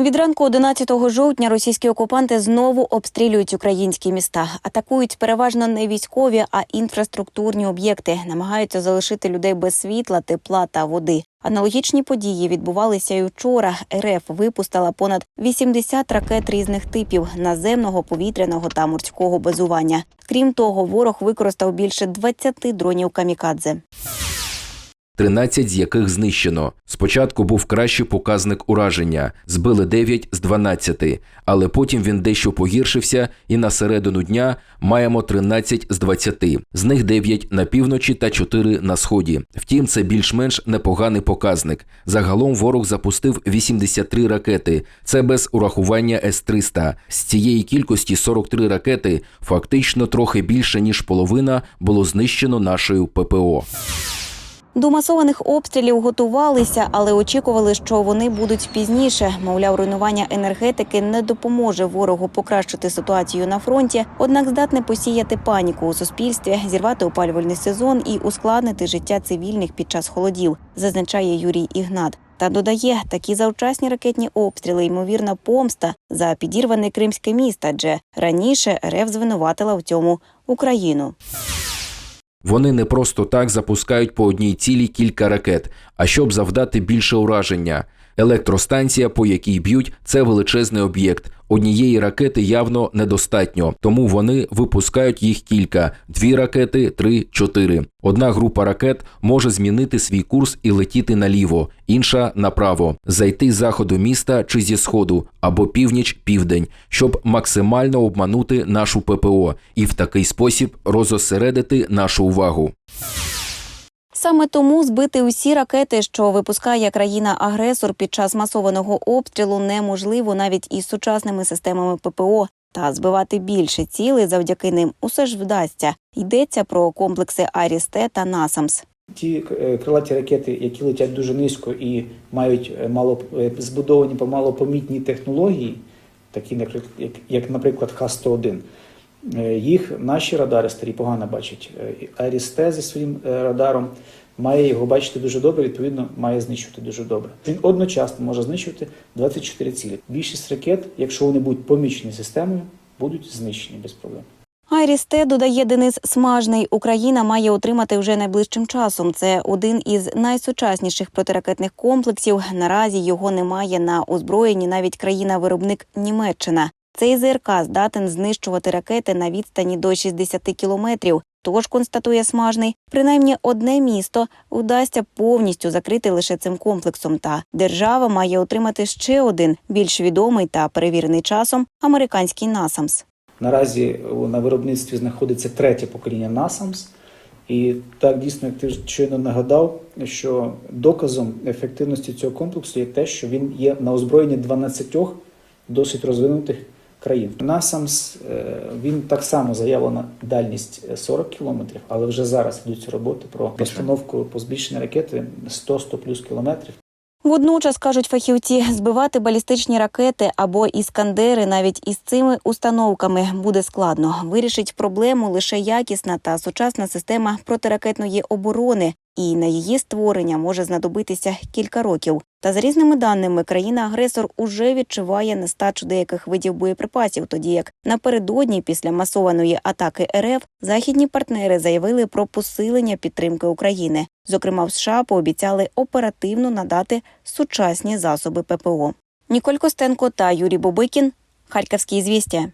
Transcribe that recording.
Від ранку 11 жовтня російські окупанти знову обстрілюють українські міста, атакують переважно не військові, а інфраструктурні об'єкти, намагаються залишити людей без світла, тепла та води. Аналогічні події відбувалися й учора. РФ випустила понад 80 ракет різних типів наземного, повітряного та морського базування. Крім того, ворог використав більше 20 дронів камікадзе. 13 з яких знищено. Спочатку був кращий показник ураження збили 9 з 12, але потім він дещо погіршився, і на середину дня маємо 13 з 20. З них 9 на півночі та 4 на сході. Втім, це більш-менш непоганий показник. Загалом ворог запустив 83 ракети. Це без урахування С-300. З цієї кількості 43 ракети, фактично трохи більше ніж половина, було знищено нашою ППО. До масованих обстрілів готувалися, але очікували, що вони будуть пізніше. Мовляв, руйнування енергетики не допоможе ворогу покращити ситуацію на фронті, однак здатне посіяти паніку у суспільстві, зірвати опалювальний сезон і ускладнити життя цивільних під час холодів, зазначає Юрій Ігнат. Та додає, такі завчасні ракетні обстріли, ймовірна помста за підірване кримське місто, адже раніше РФ звинуватила в цьому Україну. Вони не просто так запускають по одній цілі кілька ракет, а щоб завдати більше ураження. Електростанція, по якій б'ють, це величезний об'єкт. Однієї ракети явно недостатньо, тому вони випускають їх кілька: дві ракети, три, чотири. Одна група ракет може змінити свій курс і летіти наліво, інша направо, зайти з заходу міста чи зі сходу або північ-південь, щоб максимально обманути нашу ППО і в такий спосіб розосередити нашу увагу. Саме тому збити усі ракети, що випускає країна-агресор під час масованого обстрілу, неможливо навіть із сучасними системами ППО. Та збивати більше цілей завдяки ним усе ж вдасться. Йдеться про комплекси Арісте та Насамс. Ті е, крилаті ракети, які летять дуже низько і мають е, мало е, збудовані по малопомітні технології, такі як, наприклад Х-101, е, їх наші радари старі погано бачать. Е, Арісте зі своїм е, радаром має його бачити дуже добре, відповідно, має знищувати дуже добре. Він одночасно може знищувати 24 цілі. Більшість ракет, якщо вони будуть помічені системою, будуть знищені без проблем. Айрісте додає Денис Смажний. Україна має отримати вже найближчим часом. Це один із найсучасніших протиракетних комплексів. Наразі його немає на озброєнні навіть країна-виробник Німеччина. Цей ЗРК здатен знищувати ракети на відстані до 60 кілометрів. Тож, констатує Смажний, принаймні одне місто вдасться повністю закрити лише цим комплексом. Та держава має отримати ще один більш відомий та перевірений часом американський Насамс. Наразі на виробництві знаходиться третє покоління NASAMS. І так дійсно, як ти щойно нагадав, що доказом ефективності цього комплексу є те, що він є на озброєнні 12 досить розвинутих країн. NASAMS, е, він так само заявлена дальність е, 40 кілометрів, але вже зараз йдуться роботи про постановку по збільшенні ракети 100-100 плюс кілометрів. Водночас кажуть фахівці, збивати балістичні ракети або іскандери навіть із цими установками буде складно. Вирішить проблему лише якісна та сучасна система протиракетної оборони, і на її створення може знадобитися кілька років. Та за різними даними, країна-агресор уже відчуває нестачу деяких видів боєприпасів, тоді як напередодні, після масованої атаки РФ, західні партнери заявили про посилення підтримки України. Зокрема, в США пообіцяли оперативно надати сучасні засоби ППО. Ніколь Костенко та Юрій Бобикін. Харківські звістя.